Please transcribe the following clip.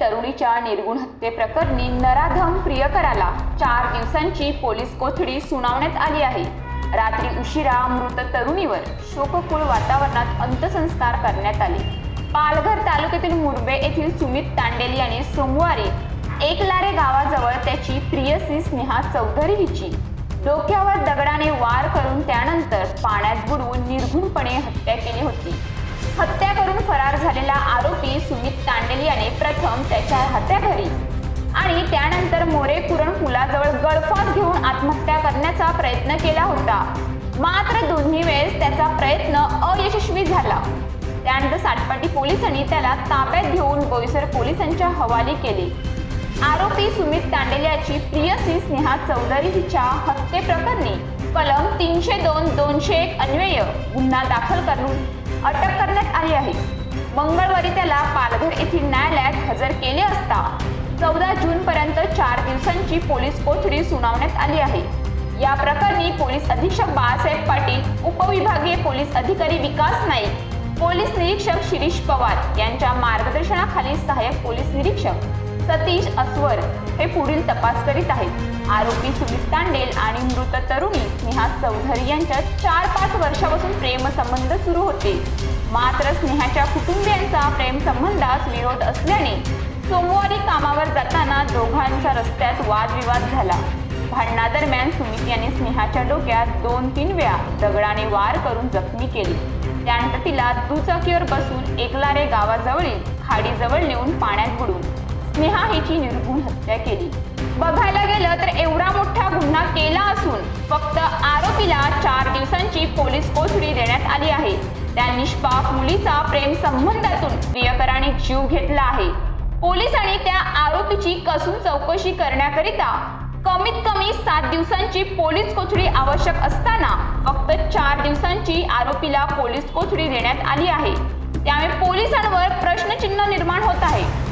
तरुणीच्या निर्गुण हत्येप्रकरणी नराधम प्रियकराला चार दिवसांची पोलीस कोठडी सुनावण्यात आली आहे. रात्री उशिरा मृत तरुणीवर शोककुळ वातावरणात अंत्यसंस्कार करण्यात आले. पालघर तालुक्यातील मुरबे येथील सुमित तांडेल यांनी सोमवारी एकलारे गावाजवळ त्याची प्रियसी स्नेहा चौधरी हिची डोक्यावर दगडाने वार करून त्यानंतर पाण्यात बुडवून निर्घुणपणे हत्या केली होती. हत्या करून फरार सुमित तांडेल याने प्रथम त्याच्या हत्याघरी आणि त्यानंतर मोरे कुरण पुलाजवळ गळफास घेऊन आत्महत्या करण्याचा प्रयत्न केला होता. मात्र दोन्ही वेळेस त्याचा प्रयत्न अयशस्वी झाला. त्यानंतर सातपाटी पोलिसांनी त्याला ताब्यात घेऊन बोईसर पोलिसांच्या हवाली केले. आरोपी सुमित तांडेल याची प्रियसी स्नेहा चौधरी हिच्या हत्येप्रकरणी कलम तीनशे दोन दोनशे एक अन्वय गुन्हा दाखल करून अटक करण्यात आली आहे. मंगळवारी त्याला पालघर येथील न्यायालयात हजर केले असता चौदा जून पर्यंत चार दिवसांची पोलीस कोठडी सुनावण्यात आली आहे. या प्रकरणी पोलीस अधीक्षक बाळासाहेब पाटील उपविभागीय पोलीस अधिकारी विकास नाईक पोलीस निरीक्षक शिरीष पवार यांच्या मार्गदर्शनाखाली सहाय्यक पोलीस निरीक्षक सतीश अस्वर हे पुढील तपास करीत आहेत. आरोपी सुमित तांडेल आणि मृत तरुणी स्नेहा चौधरी यांच्यात चार पाच वर्षापासून प्रेमसंबंध सुरू होते. मात्र स्नेहाच्या कुटुंबियांचा प्रेमसंबंधास विरोध असल्याने सोमवारी कामावर जाताना दोघांच्या रस्त्यात वादविवाद झाला. भांडणादरम्यान सुमित यांनी स्नेहाच्या डोक्यात दोन तीन वेळा दगडाने वार करून जखमी केली. त्यानंतर तिला दुचाकीवर बसून एकलारे गावाजवळील खाडीजवळ नेऊन पाण्यात बुडून स्नेहा हिची निर्गुण हत्या केली. बघायला गेलं तर एवढा मोठा गुन्हा केला असून फक्त आरोपीला चार दिवसांची पोलीस कोठडी देण्यात आली आहे. त्या निष्पाप मुलीचा प्रेम संबंधातून प्रियकराने जीव घेतला आहे. पोलिसांनी त्या आरोपीची कसून चौकशी करण्याकरिता कमीत कमी सात दिवसांची पोलीस कोठडी आवश्यक असताना फक्त चार दिवसांची आरोपीला पोलीस कोठडी देण्यात आली आहे. त्यामुळे पोलिसांवर प्रश्नचिन्ह निर्माण होत आहे.